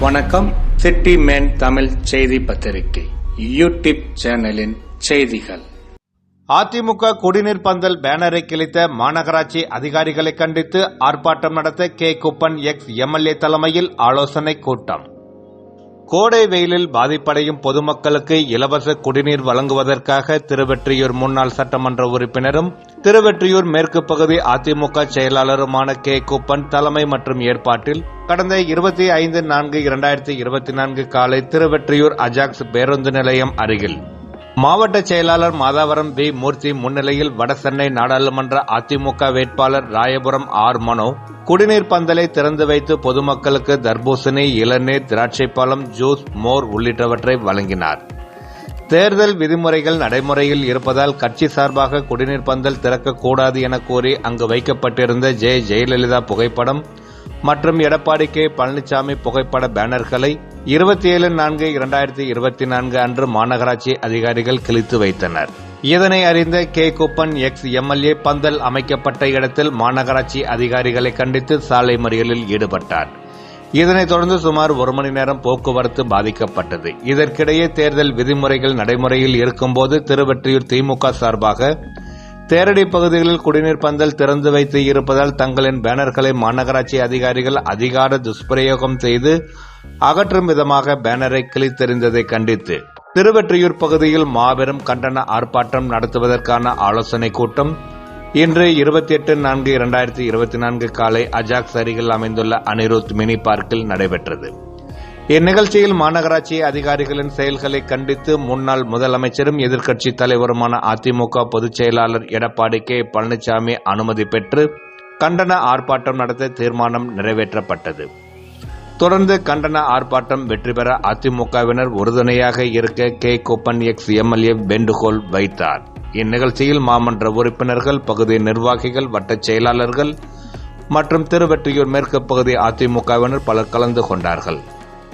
வணக்கம். City man Tamil செய்தி பத்திரிகை. யூடியூப் சேனலின் செய்திகள். அதிமுக குடிநீர் பந்தல் பேனரை கிழித்த மாநகராட்சி அதிகாரிகளை கண்டித்து ஆர்ப்பாட்டம் நடத்த கே. குப்பன் எக்ஸ். எம்எல்ஏ தலைமையில் ஆலோசனை கூட்டம். கோடை வெயிலில் பாதிப்படையும் பொதுமக்களுக்கு இலவச குடிநீர் வழங்குவதற்காக திருவெற்றியூர் முன்னாள் சட்டமன்ற உறுப்பினரும் திருவெற்றியூர் மேற்கு பகுதி அதிமுக செயலாளருமான கே. குப்பன் தலைமை மற்றும் ஏற்பாட்டில் கடந்த இருபத்தி ஐந்து நான்கு இரண்டாயிரத்தி இருபத்தி நான்கு காலை திருவெற்றியூர் அஜாக்ஸ் பேருந்து நிலையம் அருகில் மாவட்ட செயலாளர் மாதாவரம் வி. மூர்த்தி முன்னிலையில் வடசென்னை நாடாளுமன்ற அதிமுக வேட்பாளர் ராயபுரம் ஆர். மனோ குடிநீர் பந்தலை திறந்து வைத்து பொதுமக்களுக்கு தர்பூசணி இளநீர் திராட்சைப்பழம் ஜூஸ் மோர் உள்ளிட்டவற்றை வழங்கினார். தேர்தல் விதிமுறைகள் நடைமுறையில் இருப்பதால் கட்சி சார்பாக குடிநீர் பந்தல் திறக்கக்கூடாது என கூறி அங்கு வைக்கப்பட்டிருந்த ஜெ. ஜெயலலிதா புகைப்படம் மற்றும் எடப்பாடி கே. பழனிசாமி புகைப்பட பேனர்களை இருபத்தி ஏழு நான்கு இரண்டாயிரத்தி இருபத்தி நான்கு அன்று மாநகராட்சி அதிகாரிகள் கிழித்து வைத்தனர். இதனை அறிந்த கே. குப்பன் எக்ஸ். எம்எல்ஏ பந்தல் அமைக்கப்பட்ட இடத்தில் மாநகராட்சி அதிகாரிகளை கண்டித்து சாலை மறியலில் ஈடுபட்டார். இதனைத் தொடர்ந்து சுமார் ஒரு மணி நேரம் போக்குவரத்து பாதிக்கப்பட்டது. இதற்கிடையே தேர்தல் விதிமுறைகள் நடைமுறையில் இருக்கும்போது திருவெற்றியூர் திமுக சார்பாக தேரடி பகுதிகளில் குடிநீர் பந்தல் திறந்து வைத்து இருப்பதால் தங்களின் பேனர்களை மாநகராட்சி அதிகாரிகள் அதிகார துஷ்பிரயோகம் செய்து அகற்றும் விதமாக பேனரை கிழித்தெறிந்ததை கண்டித்து திருவெற்றியூர் பகுதியில் மாபெரும் கண்டன ஆர்ப்பாட்டம் நடத்துவதற்கான ஆலோசனைக் கூட்டம் இன்று இருபத்தி எட்டு நான்கு இரண்டாயிரத்தி இருபத்தி நான்கு காலை அஜாக்ஸ் அருகில் அமைந்துள்ள அனிருத் மினி பார்க்கில் நடைபெற்றது. இந்நிகழ்ச்சியில் மாநகராட்சி அதிகாரிகளின் செயல்களை கண்டித்து முன்னாள் முதலமைச்சரும் எதிர்க்கட்சித் தலைவருமான அதிமுக பொதுச் செயலாளர் எடப்பாடி கே. பழனிசாமி அனுமதி பெற்று கண்டன ஆர்ப்பாட்டம் நடத்த தீர்மானம் நிறைவேற்றப்பட்டது. தொடர்ந்து கண்டன ஆர்ப்பாட்டம் வெற்றி பெற அதிமுகவினர் உறுதுணையாக இருக்க கே. கோப்பன் எக்ஸ். எம்எல்ஏ வேண்டுகோள் வைத்தார். இந்நிகழ்ச்சியில் மாமன்ற உறுப்பினர்கள் பகுதி நிர்வாகிகள் வட்டச் செயலாளர்கள் மற்றும் திருவெற்றியூர் மேற்கு பகுதி அதிமுகவினர் பலர் கலந்து கொண்டார்கள்.